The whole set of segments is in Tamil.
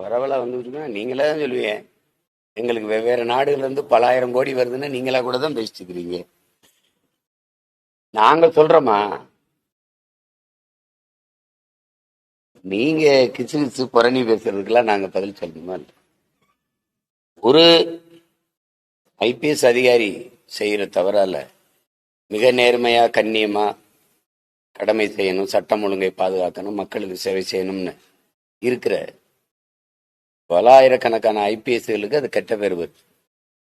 பரவலா வந்துருக்குன்னா நீங்களே தான் சொல்லுவீங்க. எங்களுக்கு வெவ்வேறு நாடுகள்ல இருந்து பல ஆயிரம் கோடி வருதுன்னு நீங்களா கூட தான் பேசிட்டு இருக்கிறீங்க நாங்க சொல்றோமா? நீங்க கிச்சு கிச்சு புரணி பேசுறதுக்கெல்லாம் நாங்க பதில் சொல்லணுமா இல்லை? ஒரு ஐபிஎஸ் அதிகாரி செய்யற தவறால மிக நேர்மையா கண்ணியமா கடமை செய்யணும் சட்டம் ஒழுங்கை பாதுகாக்கணும் மக்களுக்கு சேவை செய்யணும்னு இருக்கிற பல ஆயிரக்கணக்கான ஐபிஎஸ்களுக்கு அது கெட்ட பேர் வருது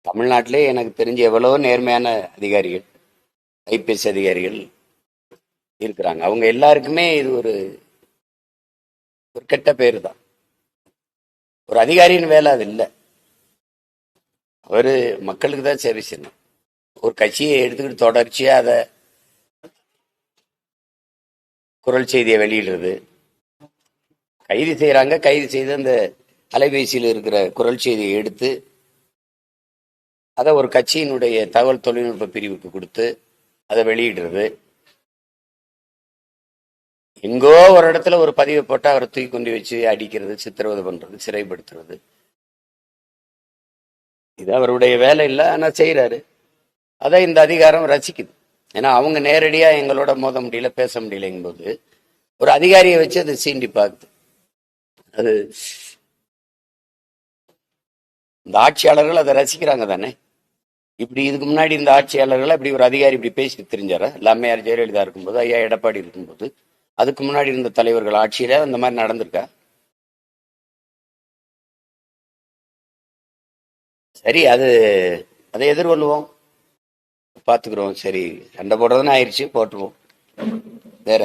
தமிழ்நாட்டிலே எனக்கு தெரிஞ்ச எவ்வளவோ நேர்மையான அதிகாரிகள் ஐபிஎஸ் அதிகாரிகள் இருக்கிறாங்க. அவங்க எல்லாருக்குமே இது ஒரு ஒரு கெட்ட பேர் தான் ஒரு அதிகாரியின் வேலை அது இல்லை. அவரு மக்களுக்கு தான் சேவை செய்யணும். ஒரு கட்சியை எடுத்துக்கிட்டு தொடர்ச்சியா அதை குரல் செய்தியை வெளியிடுறது. கைது செய்கிறாங்க கைது செய்து அந்த அலைபேசியில் இருக்கிற குரல் செய்தியை எடுத்து அதை ஒரு கட்சியினுடைய தகவல் தொழில்நுட்ப பிரிவுக்கு கொடுத்து அதை வெளியிடுறது. எங்கோ ஒரு இடத்துல ஒரு பதிவை போட்டு அவரை தூக்கி கொண்டு வச்சு அடிக்கிறது சித்திரவதை பண்றது சிறைப்படுத்துறது. இது அவருடைய வேலை இல்லை ஆனால் செய்கிறாரு அதை இந்த அதிகாரம் ரசிக்குது. ஏன்னா அவங்க நேரடியா எங்களோட மோத முடியல பேச முடியலைங்கும்போது ஒரு அதிகாரியை வச்சு அதை சீண்டி பார்க்குது அது இந்த ஆட்சியாளர்கள் அதை ரசிக்கிறாங்க தானே? இப்படி இதுக்கு முன்னாடி இந்த ஆட்சியாளர்கள் இப்படி ஒரு அதிகாரி இப்படி பேசிட்டு தெரிஞ்சாரா? லம்மையார் ஜெயலலிதா இருக்கும்போது ஐயா எடப்பாடி இருக்கும்போது அதுக்கு முன்னாடி இருந்த தலைவர்கள் ஆட்சியில அந்த மாதிரி நடந்திருக்கா? சரி அது அதை எதிர்கொள்ளுவோம் பார்த்துக்குறோம் சரி சண்டை போடுறதுன்னு ஆயிடுச்சு போட்டுருவோம். வேற?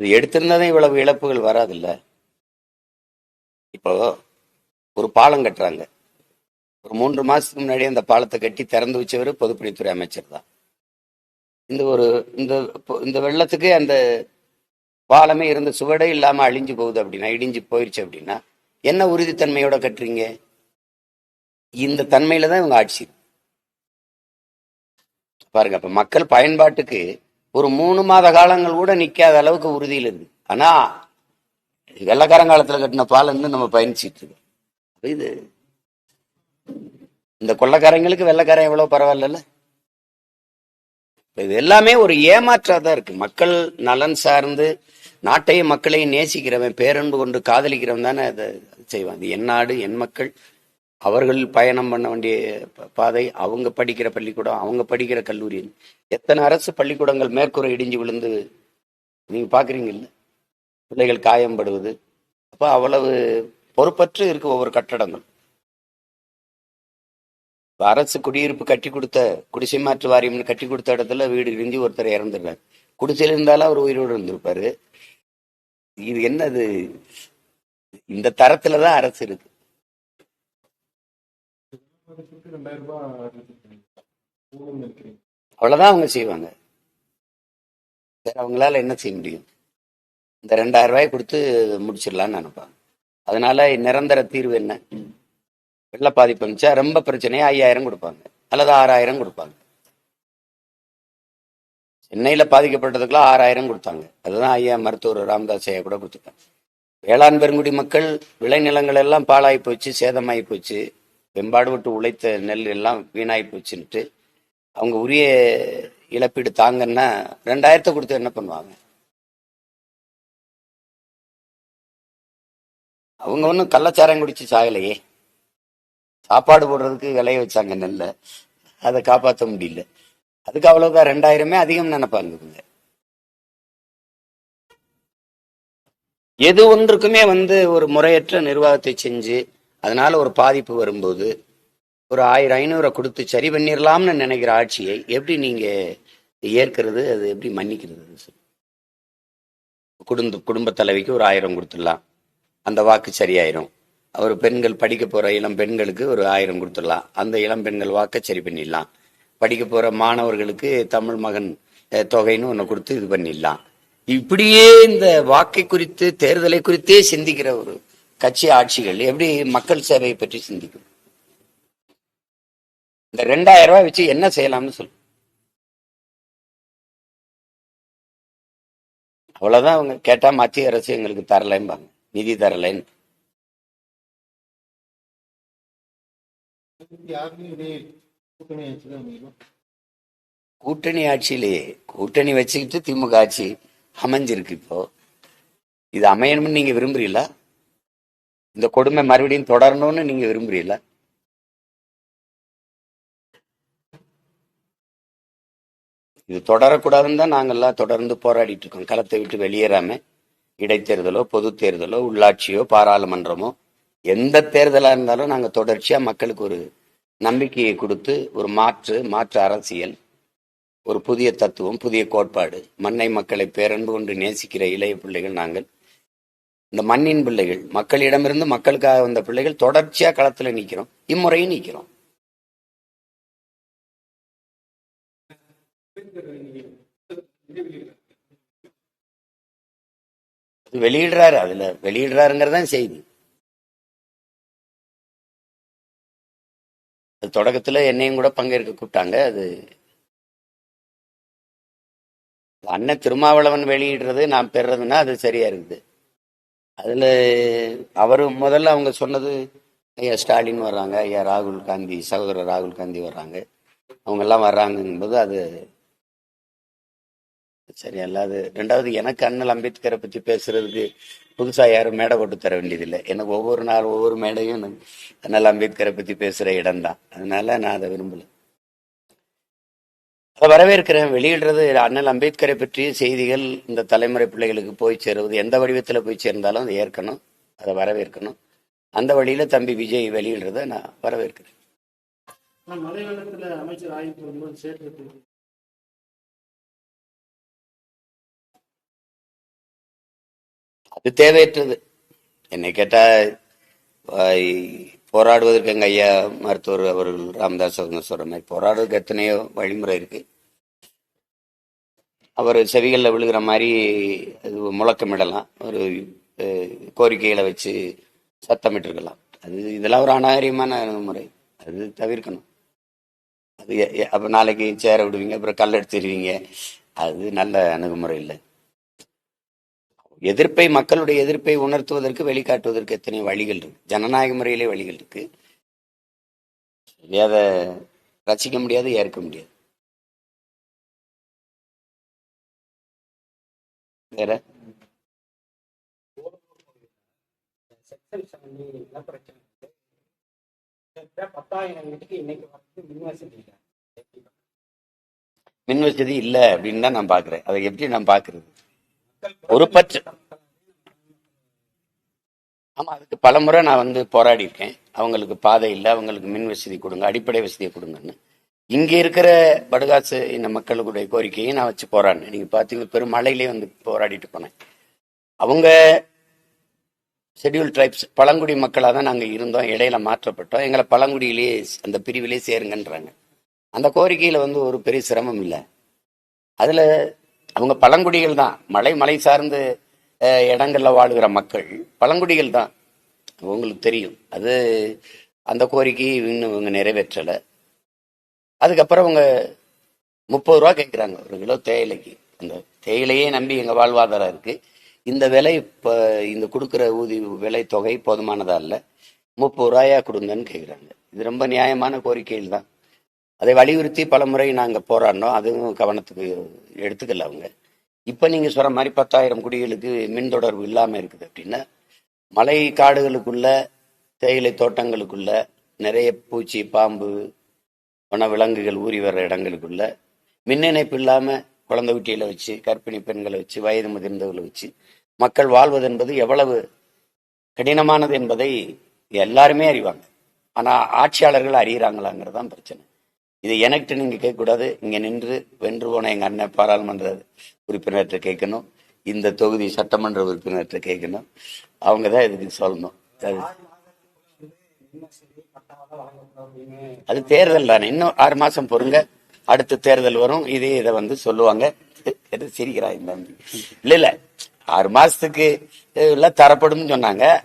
இது எடுத்திருந்தா தான் இது எடுத்திருந்தாதான் இவ்வளவு இழப்புகள் வராதுல்ல? இப்போ ஒரு பாலம் கட்டுறாங்க. ஒரு மூன்று மாசத்துக்கு முன்னாடி அந்த பாலத்தை கட்டி திறந்து வச்சவர் பொதுப்பணித்துறை அமைச்சர் தான். இந்த ஒரு இந்த இப்போ இந்த வெள்ளத்துக்கு அந்த பாலமே இருந்த சுவடே இல்லாம அழிஞ்சு போகுது அப்படின்னா இடிஞ்சு போயிடுச்சு அப்படின்னா என்ன உறுதித்தன்மையோட கட்டுறீங்க? இந்த தன்மையில தான் இவங்க ஆட்சி பாருங்க அப்ப மக்கள் பயன்பாட்டுக்கு ஒரு மூணு மாத காலங்கள் கூட நிக்காத அளவுக்கு உறுதியில் இருக்கு. ஆனா வெள்ளக்காரங்காலத்துல கட்டின பாலம் வந்து நம்ம பயணிச்சிட்டு இருக்கோம். இது இந்த கொள்ளக்காரங்களுக்கு வெள்ளக்காரன் எவ்வளவு பரவாயில்லல்ல? இது எல்லாமே ஒரு ஏமாற்றா தான் இருக்கு. மக்கள் நலன் சார்ந்து நாட்டையும் மக்களையும் நேசிக்கிறவன் பேரன்பு கொண்டு காதலிக்கிறவன் தானே அதை செய்வான். என் நாடு என் மக்கள். அவர்கள் பயணம் பண்ண வேண்டிய ப- பாதை அவங்க படிக்கிற பள்ளிக்கூடம் அவங்க படிக்கிற கல்லூரி. எத்தனை அரசு பள்ளிக்கூடங்கள் மேற்கூரை இடிஞ்சு விழுந்து நீங்க பாக்குறீங்கல்ல? பிள்ளைகள் காயம்படுவது. அப்போ அவ்வளவு பொறுப்பற்று இருக்கு ஒவ்வொரு கட்டடங்கள். அரசு குடியிருப்பு கட்டி கொடுத்த குடிசை மாற்று வாரியம்னு கட்டி கொடுத்த இடத்துல வீடு இடிஞ்சு ஒருத்தர் இறந்துடுறாரு. குடிசையில் இருந்தாலும் அவர் உயிரோடு இருந்திருப்பாரு. இது என்னது? இந்த தரத்துல தான் அரசு இருக்கு. அவ்வளவுதான் அவங்க செய்வாங்க. வேற அவங்களால என்ன செய்ய முடியும்? இந்த ரெண்டாயிரம் ரூபாய் கொடுத்து முடிச்சிடலாம்னு நினைப்பாங்க. அதனால நிரந்தர தீர்வு என்ன? வெள்ள பாதிப்பு இருந்துச்சா ரொம்ப பிரச்சனையா ஐயாயிரம் கொடுப்பாங்க. அல்லது ஆறாயிரம் கொடுப்பாங்க. சென்னையில பாதிக்கப்பட்டதுக்கெல்லாம் ஆறாயிரம் கொடுத்தாங்க. அதுதான் ஐயா மருத்துவர் ராமதாஸ் ஐயா கூட கொடுத்துருக்காங்க வேளாண் பெருங்குடி மக்கள் விளைநிலங்கள் எல்லாம் பாழாகி போச்சு சேதமாகி போச்சு. வெம்பாடுபட்டு உழைத்த நெல் எல்லாம் வீணாகி போச்சுன்ட்டு அவங்க உரிய இழப்பீடு தாங்கன்னா ரெண்டாயிரத்தை கொடுத்து என்ன பண்ணுவாங்க? அவங்க ஒன்றும் கள்ளச்சாரம் குடிச்சு சாகலையே. சாப்பாடு போடுறதுக்கு விளைய வச்சாங்க நெல்லை. அதை காப்பாற்ற முடியல. அதுக்கு அவ்வளவுதான் ரெண்டாயிரமே அதிகம் நினைப்பாங்க எது ஒன்றுக்குமே வந்து ஒரு முறையற்ற நிர்வாகத்தை செஞ்சு அதனால ஒரு பாதிப்பு வரும்போது ஒரு ஆயிரம் ஐநூறை கொடுத்து சரி பண்ணிடலாம்னு நினைக்கிற ஆட்சியை எப்படி நீங்க ஏற்கிறது? அது எப்படி மன்னிக்கிறது? குடும்ப குடும்ப தலைவிக்கு ஒரு ஆயிரம் கொடுத்துடலாம். அந்த வாக்கு சரியாயிரும். ஒரு பெண்கள் படிக்க போற இளம் பெண்களுக்கு ஒரு ஆயிரம் கொடுத்துடலாம். அந்த இளம் பெண்கள் வாக்கை சரி பண்ணிடலாம். படிக்க போற மாணவர்களுக்கு தமிழ் மகன் தொகைன்னு ஒன்று கொடுத்து இது பண்ணிடலாம். இப்படியே இந்த வாக்கை குறித்து தேர்தலை குறித்தே சிந்திக்கிற ஒரு கட்சி ஆட்சிகள் எப்படி மக்கள் சேவையை பற்றி சிந்திக்கும்? இந்த ரெண்டாயிரம் ரூபாய் வச்சு என்ன செய்யலாம்னு சொல்லு. அவ்வளவுதான் அவங்க கேட்டா மத்திய அரசு எங்களுக்கு தரலைம்பாங்க. நிதி தரலைன்னு. யாருமே கூட்டணி ஆச்சுதான் கூட்டணி ஆட்சியிலேயே கூட்டணி வச்சுக்கிட்டு திமுக ஆட்சி அமைஞ்சிருக்கு இப்போ. இது அமையணும்னு நீங்க விரும்புறீங்களா? இந்த கொடுமை மறுபடியும் தொடரணும்னு நீங்க விரும்புறீங்களா? இது தொடரக்கூடாதுன்னு தான் நாங்கள்லாம் தொடர்ந்து போராடிட்டு இருக்கோம். களத்தை விட்டு வெளியேறாம இடைத்தேர்தலோ பொது தேர்தலோ உள்ளாட்சியோ பாராளுமன்றமோ எந்த தேர்தலா இருந்தாலும் நாங்க தொடர்ச்சியா மக்களுக்கு ஒரு நம்பிக்கையை கொடுத்து ஒரு மாற்று மாற்று அரசியல் ஒரு புதிய தத்துவம் புதிய கோட்பாடு மண்ணை மக்களை பேரன்பு கொண்டு நேசிக்கிற இளைய பிள்ளைகள் நாங்கள். இந்த மண்ணின் பிள்ளைகள் மக்களிடமிருந்து மக்களுக்காக வந்த பிள்ளைகள் தொடர்ச்சியா களத்துல நிற்கிறோம் இம்முறையும் நிற்கிறோம் வெளியிடுறாரு அதுல வெளியிடுறாருங்கிறதான் செய்தி. அது தொடக்கத்துல என்னையும் கூட பங்கேற்க கூப்பிட்டாங்க. அது அண்ணன் திருமாவளவன் வெளியிடுறது நான் பெறுறதுன்னா அது சரியா இருக்குது. அதுல அவர் முதல்ல அவங்க சொன்னது ஐயா ஸ்டாலின் வர்றாங்க ஐயா ராகுல் காந்தி சகோதரர் ராகுல் காந்தி வர்றாங்க. அவங்க எல்லாம் வர்றாங்கும்போது அது சரி அல்லாது ரெண்டாவது எனக்கு அண்ணல் அம்பேத்கரை பத்தி பேசுறதுக்கு புதுசா யாரும் மேடை போட்டு தர வேண்டியதில்லை. எனக்கு ஒவ்வொரு நாள் ஒவ்வொரு மேடையும் எனக்கு அண்ணல் அம்பேத்கரை பத்தி பேசுற இடம்தான். அதனால நான் அதை விரும்பல. அதை வரவேற்கிறேன். வெளியிடுறது அண்ணல் அம்பேத்கரை பற்றிய செய்திகள் இந்த தலைமுறை பிள்ளைகளுக்கு போய் சேருவது எந்த வடிவத்தில் போய் சேர்ந்தாலும் அதை ஏற்கணும் அதை வரவேற்கணும். அந்த வழியில தம்பி விஜய் வெளியிடுறத நான் வரவேற்கிறேன். மழை அமைச்சர் ஆய்வு அது தேவையற்றது. என்னை கேட்டா போராடுவதற்கு எங்கள் ஐயா மருத்துவர் அவர்கள் ராமதாஸ் அவங்க சொல்கிற மாதிரி போராடுறதுக்கு எத்தனையோ வழிமுறை இருக்கு. அவர் செவிகளில் விழுகிற மாதிரி அது முழக்கமிடலாம். ஒரு கோரிக்கைகளை வச்சு சத்தமிட்டிருக்கலாம். அது இதெல்லாம் ஒரு அநாகரியமான முறை. அது தவிர்க்கணும். அது அப்போ நாளைக்கு சேர விடுவீங்க அப்புறம் கல் எடுத்துருவீங்க. அது நல்ல அணுகுமுறை இல்லை. எதிர்ப்பை மக்களுடைய எதிர்ப்பை உணர்த்துவதற்கு வெளிக்காட்டுவதற்கு எத்தனை வழிகள் இருக்கு? ஜனநாயக முறையிலே வழிகள் இருக்கு. அதை ரசிக்க முடியாது ஏற்க முடியாது. வேற? மின்வசதி மின் வசதி இல்ல அப்படின்னு தான் நான் பாக்குறேன் அதை எப்படி நான் பாக்குறது ஒரு பற்று. ஆமா அதுக்கு பலமுறை நான் வந்து போராடி இருக்கேன் அவங்களுக்கு பாதை இல்லை அவங்களுக்கு மின் வசதி கொடுங்க அடிப்படை வசதியை கொடுங்கன்னு. இங்க இருக்கிற படுகாசு இந்த மக்களுடைய கோரிக்கையை நான் வச்சு போராடினேன். நீங்க பாத்தீங்க பெரும் மழையிலே வந்து போராடிட்டு போனேன். அவங்க ஷெட்யூல் ட்ரைப்ஸ் பழங்குடி மக்களாக தான் நாங்கள் இருந்தோம் இடையில மாற்றப்பட்டோம். எங்களை பழங்குடியிலேயே அந்த பிரிவிலே சேருங்கன்றாங்க. அந்த கோரிக்கையில வந்து ஒரு பெரிய சிரமம் இல்லை. அதுல அவங்க பழங்குடிகள் தான். மலை மலை சார்ந்த இடங்களில் இடங்கள்ல வாழுகிற மக்கள் பழங்குடிகள் தான். உங்களுக்கு தெரியும். அது அந்த கோரிக்கை இன்னும் இவங்க நிறைவேற்றலை. அதுக்கப்புறம் அவங்க முப்பது ரூபா கேட்குறாங்க ஒரு கிலோ தேயிலைக்கு. அந்த தேயிலையே நம்பி எங்கள் வாழ்வாதாரம் இருக்குது இந்த விலை இப்போ இந்த கொடுக்குற ஊதி விலை தொகை போதுமானதா இல்லை. முப்பது ரூபாயா கொடுங்கன்னு கேட்குறாங்க இது ரொம்ப நியாயமான கோரிக்கைகள் தான். அதை வலியுறுத்தி பல முறை நாங்கள் போராடினோம். அதுவும் கவனத்துக்கு எடுத்துக்கல அவங்க. இப்போ நீங்கள் சொல்கிற மாதிரி பத்தாயிரம் குடிகளுக்கு மின் தொடர்பு இல்லாமல் இருக்குது அப்படின்னா மலை காடுகளுக்குள்ள தேயிலை தோட்டங்களுக்குள்ள நிறைய பூச்சி பாம்பு வன விலங்குகள் ஊறி வர்ற இடங்களுக்குள்ள மின் இணைப்பு இல்லாமல் குழந்தை குட்டியில் வச்சு கர்ப்பிணி பெண்களை வச்சு வயது முதிர்ந்தவர்களை வச்சு மக்கள் வாழ்வது என்பது எவ்வளவு கடினமானது என்பதை எல்லாருமே அறிவாங்க. ஆனால் ஆட்சியாளர்கள் அறியறாங்களாங்கிறது தான் பிரச்சனை. இது எனக்கிட்ட நீங்கள் கேட்கக்கூடாது. இங்கே நின்று வென்று போன எங்கள் அண்ணன் பாராளுமன்ற உறுப்பினர்கிட்ட கேட்கணும். இந்த தொகுதி சட்டமன்ற உறுப்பினர்கிட்ட கேட்கணும். அவங்க தான் இதுக்கு சொல்லணும். அது தேர்தல் தானே. இன்னும் ஆறு மாசம் பொறுங்க. அடுத்த தேர்தல் வரும். இதே இதை வந்து சொல்லுவாங்க. எது சிரிக்கிறாய் இந்த இல்ல இல்ல. ஆறு மாசத்துக்கு எல்லாம் தரப்படும் சொன்னாங்க.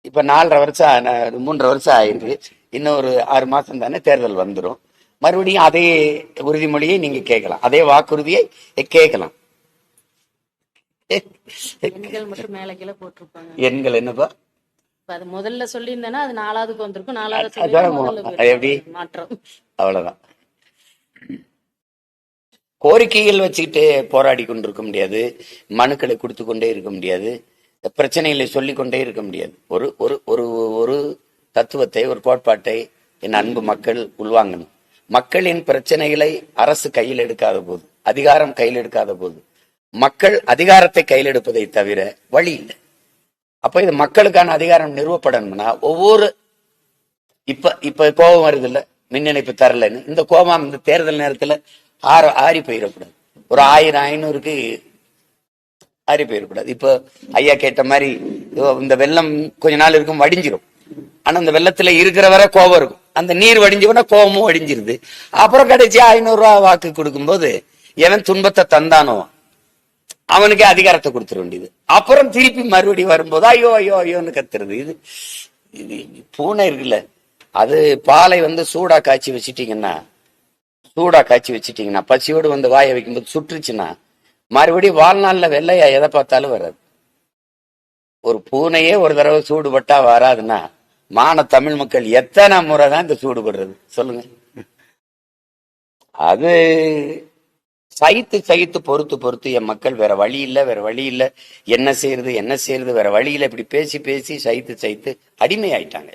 இப்ப நாலரை வருஷம் ஆன- மூன்றரை வருஷம் ஆயிருக்கு இன்னும் ஒரு ஆறு மாசம் தானே தேர்தல் வந்துடும் மறுபடியும் அதே உறுதிமொழியை நீங்க கேட்கலாம். அதே வாக்குறுதியை கேட்கலாம். எண்கள் என்னப்பா? அது முதல்ல சொல்லியிருந்தேன்னா அது நாலாவதுக்கு வந்திருக்கும். நாலாவது எப்படி? மாற்றம். அவ்வளவுதான். கோரிக்கைகள் வச்சுக்கிட்டு போராடி கொண்டிருக்க முடியாது. மனுக்களை கொடுத்து கொண்டே இருக்க முடியாது. பிரச்சனைகளை சொல்லிக் கொண்டே இருக்க முடியாது. ஒரு ஒரு ஒரு ஒரு தத்துவத்தை ஒரு கோட்பாட்டை என் அன்பு மக்கள் உள்வாங்கணும். மக்களின் பிரச்சனைகளை அரசு கையில் எடுக்காத போது அதிகாரம் கையில் எடுக்காத போது மக்கள் அதிகாரத்தை கையில் எடுப்பதை தவிர வழி இல்லை. அப்ப இது மக்களுக்கான அதிகாரம் நிறுவப்படணும்னா ஒவ்வொரு இப்ப இப்ப கோபம் வருது இல்ல மின் இணைப்பு தரலன்னு. இந்த கோபம் இந்த தேர்தல் நேரத்துல ஆற ஆறி போயிடக்கூடாது. ஒரு ஆயிரம் ஐநூறுக்கு ஆறி போயிடக்கூடாது. இப்போ ஐயா கேட்ட மாதிரி இந்த வெள்ளம் கொஞ்ச நாள் இருக்கும் வடிஞ்சிரும். ஆனா அந்த வெள்ளத்துல இருக்கிற வரை கோபம் இருக்கும். அந்த நீர் வடிஞ்சவன கோபமும் வடிஞ்சிருது. அப்புறம் கடைசி ஐநூறு ரூபா வாக்கு கொடுக்கும்போது எவன் துன்பத்தை தந்தானோ அவனுக்கே அதிகாரத்தை கொடுத்துட வேண்டியது. அப்புறம் திருப்பி மறுபடியும் வரும்போது ஐயோ ஐயோ ஐயோன்னு கத்துறது. இது இது பூனை இருக்குல்ல அது பாலை வந்து சூடா காய்ச்சி வச்சிட்டீங்கன்னா சூடா காய்ச்சி வச்சிட்டீங்கன்னா பசியோடு வந்து வாயை வைக்கும்போது சுற்றுச்சுன்னா மறுபடியும் வாழ்நாள்ல வெள்ளையா எதை பார்த்தாலும் வராது. ஒரு பூனையே ஒரு தடவை சூடுபட்டா வராதுன்னா மான தமிழ் மக்கள் எத்தனை முறை தான் இந்த சூடுபடுறது சொல்லுங்க. அது சைத்து சைத்து பொறுத்து பொறுத்து என் மக்கள் வேற வழி இல்ல வேற வழி இல்ல. என்ன செய்யறது என்ன செய்யறது வேற வழி இல்லை. இப்படி பேசி பேசி சைத்து சைத்து அடிமை அடிமையாயிட்டாங்க.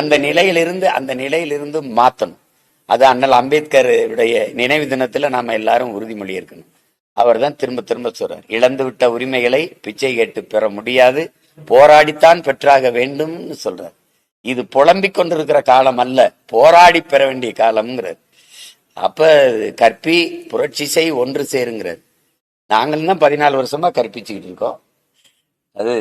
அந்த நிலையிலிருந்து அந்த நிலையிலிருந்து மாத்தணும். அது அண்ணல் அம்பேத்கருடைய நினைவு தினத்துல நாம எல்லாரும் உறுதிமொழி இருக்கணும் அவர் தான் திரும்ப திரும்ப சொல்றார். இழந்து விட்ட உரிமைகளை பிச்சை கேட்டு பெற முடியாது. போராடித்தான் பெற்றாக வேண்டும்னு சொல்றார். இது புலம்பிக் கொண்டிருக்கிற காலம் அல்ல போராடி பெற வேண்டிய காலம்ங்கிறார். அப்ப கற்பி புரட்சி செய் ஒன்று சேருங்கிறார். நாங்கள் தான் பதினாலு வருஷமா கற்பிச்சுக்கிட்டு இருக்கோம். அது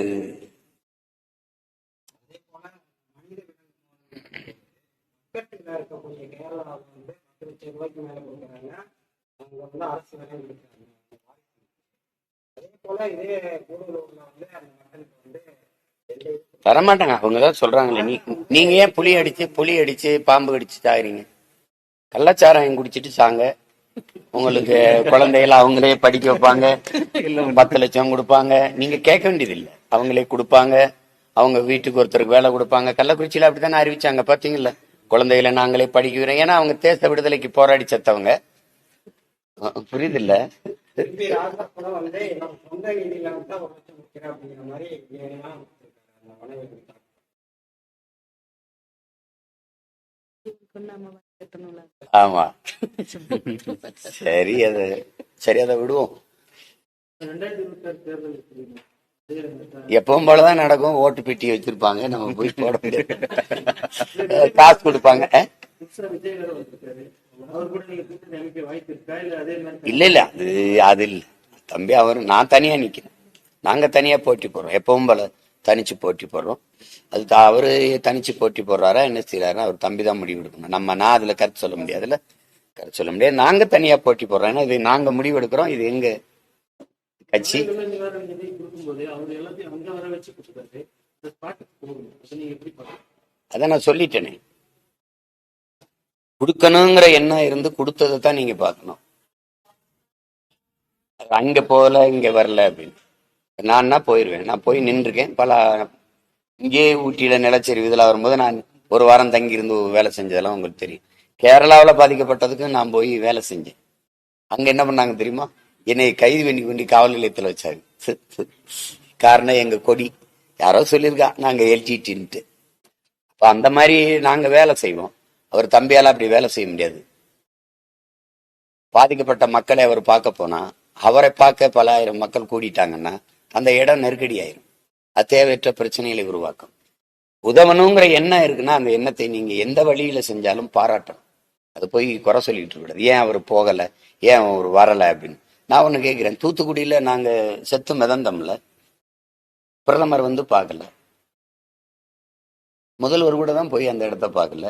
இருக்கக்கூடிய கேரளாவில் வந்து பத்து லட்சம் ரூபாய்க்கு மேல கொடுக்குறாங்க. அங்க வந்து அரசு வேலை கொடுக்குறாங்க. அதே போல இதே கூடலூர்ல வந்து அந்த மக்களுக்கு வந்து எந்த இது தரமாட்டாங்க அவங்க தான் சொல்றாங்களே நீ நீங்க ஏன் புளி அடிச்சு புளி அடிச்சு பாம்பு கடிச்சு சாகுறீங்க? கள்ளச்சாராயம் குடிச்சிட்டு சாங்க. உங்களுக்கு குழந்தைகள் அவங்களே படிக்க வைப்பாங்க. பத்து லட்சம் கொடுப்பாங்க. நீங்க கேட்க வேண்டியது இல்ல அவங்களே கொடுப்பாங்க. அவங்க வீட்டுக்கு ஒருத்தருக்கு வேலை கொடுப்பாங்க. கள்ளக்குறிச்சியில அப்படித்தானே அறிவிச்சாங்க பாத்தீங்கல்ல குழந்தைகளை நாங்களே படிக்க வைக்கிறோம். ஏன்னா அவங்க தேச விடுதலைக்கு போராடி செத்தவங்க. புரியுது இல்ல? திருப்பி ராஜா வந்து என்னோட சொந்த நிதியில வந்து அப்படிங்கிற மாதிரி ஏன்னா ஆமா. சரி அது சரி அதை விடுவோம். எப்பவும் போலதான் நடக்கும். ஓட்டு பெட்டி வச்சிருப்பாங்க. நம்ம போய் போட முடியாது. காசு கொடுப்பாங்க. இல்ல இல்ல அது அது இல்ல தம்பி அவரு நான் தனியா நிக்கிறேன். நாங்க தனியா போட்டி போடுறோம். எப்பவும் போல தனிச்சு போட்டி போடுறோம். அது அவரு தனிச்சு போட்டி போடுறாரா என்ன செய்யறாரு அவர் தம்பி தான் முடிவு எடுக்கணும். நம்ம நான் அதுல கருத்து சொல்ல முடியாதுல்ல கருத்து சொல்ல முடியாது. நாங்க தனியா போட்டி போடுறோம் ஏன்னா இது நாங்க முடிவு எடுக்கிறோம். இது எங்க கட்சி? அதான் நான் சொல்லிட்டேனே. கொடுக்கணுங்கிற எண்ணம் இருந்து கொடுத்ததை தான் நீங்க பார்க்கணும். அங்க போகல இங்க வரல அப்படின்னு. நான்னா போயிருவேன்? நான் போய் நின்றுருக்கேன். பல இங்கேயே ஊட்டியில நிலச்சரிவு இதெல்லாம் வரும்போது நான் ஒரு வாரம் தங்கி இருந்து வேலை செஞ்சதெல்லாம் உங்களுக்கு தெரியும். கேரளாவில் பாதிக்கப்பட்டதுக்கு நான் போய் வேலை செஞ்சேன். அங்க என்ன பண்ணாங்க தெரியுமா? என்னை கைது பண்ணி கொண்டு காவல் நிலையத்தில் வச்சாங்க. சு, சு. காரணம் எங்க கொடி. யாரோ சொல்லியிருக்கா. நாங்க எல்ஜிடின்ட்டு அப்போ அந்த மாதிரி நாங்கள் வேலை செய்வோம். அவர் தம்பியால அப்படி வேலை செய்ய முடியாது. பாதிக்கப்பட்ட மக்களை அவர் பார்க்க போனா அவரை பார்க்க பல ஆயிரம் மக்கள் கூடிட்டாங்கன்னா அந்த இடம் நெருக்கடி ஆயிரும் அது தேவையற்ற பிரச்சனைகளை உருவாக்கும். உதவணுங்கிற எண்ணம் இருக்குன்னா அந்த எண்ணத்தை நீங்க எந்த வழியில செஞ்சாலும் பாராட்டணும். அது போய் குறை சொல்லிட்டு இருக்கக்கூடாது ஏன் அவர் போகல? ஏன் அவர் வரலை அப்படின்னு. நான் ஒண்ணு கேட்கிறேன் தூத்துக்குடியில நாங்க செத்து மிதந்தோம்ல பிரதமர் வந்து பார்க்கல. முதல்வர் கூட தான் போய் அந்த இடத்த பார்க்கல.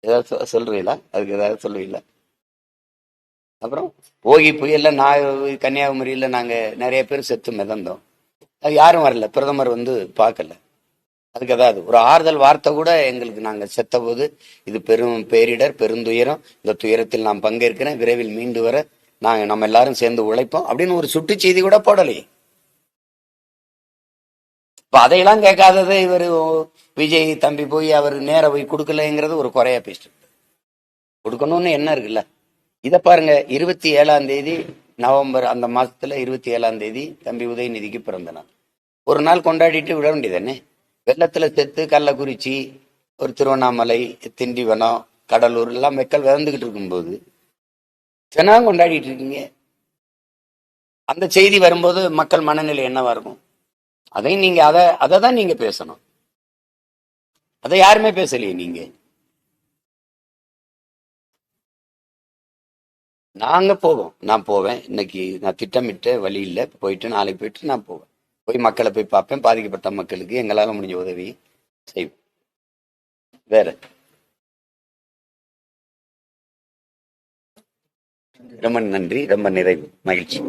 ஏதாவது சொல்றீங்களா? அதுக்கு ஏதாவது சொல்லுவீங்களா? அப்புறம் ஓகி புயல்ல நான் கன்னியாகுமரியில நாங்க நிறைய பேர் செத்து மிதந்தோம். அது யாரும் வரல. பிரதமர் வந்து பார்க்கல. அதுக்கு அதாவது ஒரு ஆறுதல் வார்த்தை கூட எங்களுக்கு நாங்கள் செத்த போது இது பெரும் பேரிடர் பெருந்துயரம். இந்த துயரத்தில் நான் பங்கேற்கிறேன். விரைவில் மீண்டு வர நாங்கள் நம்ம எல்லாரும் சேர்ந்து உழைப்போம். அப்படின்னு ஒரு சுட்டு செய்தி கூட போடலையே. இப்போ அதையெல்லாம் கேட்காதது இவர் விஜய் தம்பி போய் அவர் நேராக போய் கொடுக்கலங்கிறது ஒரு குறையா பேசிட்டு கொடுக்கணும்னு என்ன இருக்குல்ல? இதை பாருங்க இருபத்தி ஏழாம் தேதி நவம்பர் அந்த மாசத்துல இருபத்தி ஏழாம் தேதி தம்பி உதயநிதிக்கு பிறந்த நாள். ஒரு நாள் கொண்டாடிட்டு விட வேண்டியதானே? வெள்ளத்துல செத்து கள்ளக்குறிச்சி ஒரு திருவண்ணாமலை திண்டிவனம் கடலூர் எல்லாம் மக்கள் விதந்துக்கிட்டு இருக்கும்போது தினம் கொண்டாடிட்டு இருக்கீங்க. அந்த செய்தி வரும்போது மக்கள் மனநிலை என்னவா இருக்கும்? அதையும் நீங்க அதை அதை தான் நீங்க பேசணும். அதை யாருமே பேசலையே நீங்க. நாங்க போவோம். நான் போவேன். இன்னைக்கு நான் திட்டமிட்ட வழி இல்லை. போயிட்டு நாளைக்கு போயிட்டு நான் போவேன். போய் மக்களை போய் பார்ப்பேன். பாதிக்கப்பட்ட மக்களுக்கு எங்களால முடிஞ்ச உதவி செய்வோம் வேற? ரொம்ப நன்றி. ரொம்ப நிறைவு. மகிழ்ச்சி.